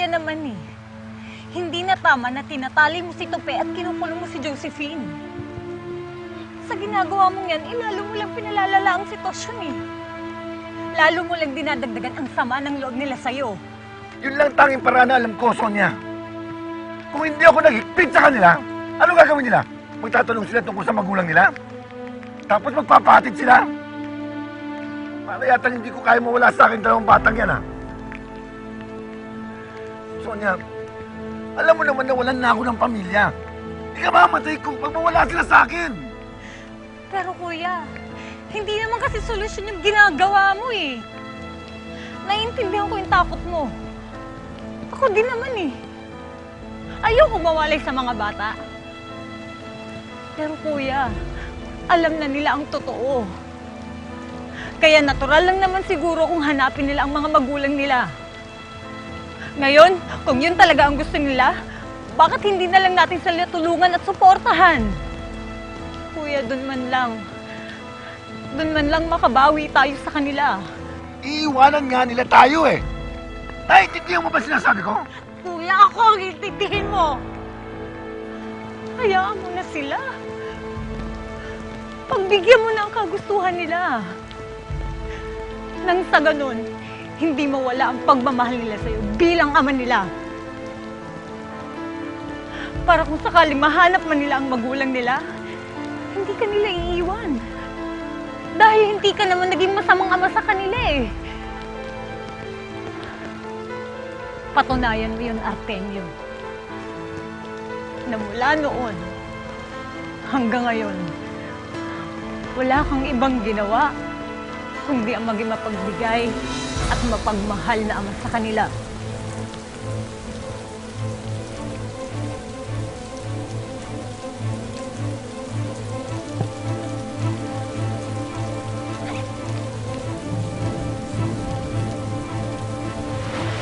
kuya naman eh. Hindi na tama na tinatali mo si Tope at kinukulong mo si Josephine. Sa ginagawa mong yan, ilalo mo lang pinalalala ang sitwasyon eh. Lalo mo lang dinadagdagan ang sama ng loob nila sa'yo. Yun lang tanging paraan na alam ko, Sonia. Kung hindi ako naghigpit sa kanila, ano gagawin nila? Magtatanong sila tungkol sa magulang nila? Tapos magpapatid sila? Para yata hindi ko kaya mawala sa akin dalawang batang yan, ha? Sonia, alam mo naman na walan na ako ng pamilya. Hindi ka mamatay kung pag mawala sila sa akin. Pero kuya, hindi naman kasi solusyon yung ginagawa mo eh. Naiintindihan ko yung takot mo. Ako din naman eh. Ayoko mawalay sa mga bata. Pero kuya, alam na nila ang totoo. Kaya natural lang naman siguro kung hanapin nila ang mga magulang nila. Ngayon, kung yun talaga ang gusto nila, bakit hindi na lang natin sila tulungan at suportahan? Kuya, dun man lang. Dun man lang makabawi tayo sa kanila. Iiwanan nga nila tayo, eh. Naiintindihan mo ba sinasabi ko? Kuya, ako ang itindihin mo. Hayaan mo na sila. Pagbigyan mo na ang kagustuhan nila. Nang sa ganun, hindi mawala ang pagmamahal nila sa'yo bilang ama nila. Para kung sakaling mahanap man nila ang magulang nila, hindi ka nila iiwan. Dahil hindi ka naman naging masamang ama sa kanila eh. Patunayan mo yun, Artemio. Na mula noon hanggang ngayon, wala kang ibang ginawa kundi ang maging mapagbigay at mapagmahal na ama sa kanila.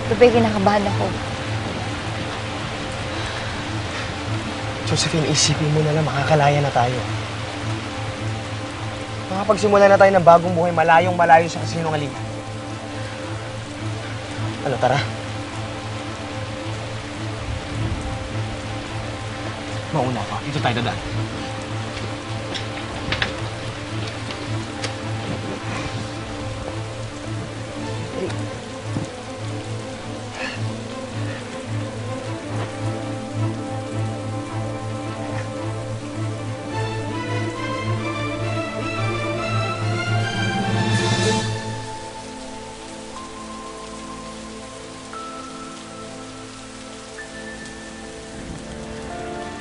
Tupe, kinakabahan ako. Josephine, isipin mo na lang, makakalaya na tayo. Makapagsimula na tayo ng bagong buhay, malayong malayo sa kasinungalingan. Ano, tara? Mauna ka. Dito tayo dadaan.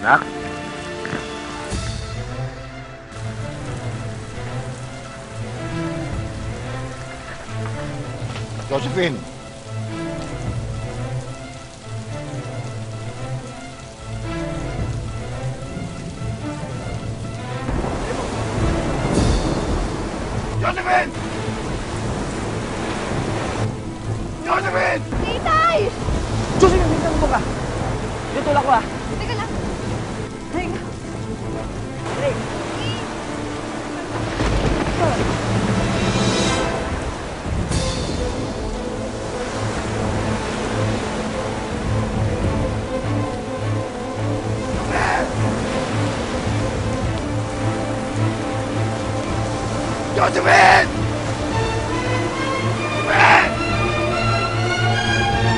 Nak? Josephine. Josephine! Josephine! Titay! Josephine, minsan mo ka. Dito tulak ko ah. Josephine!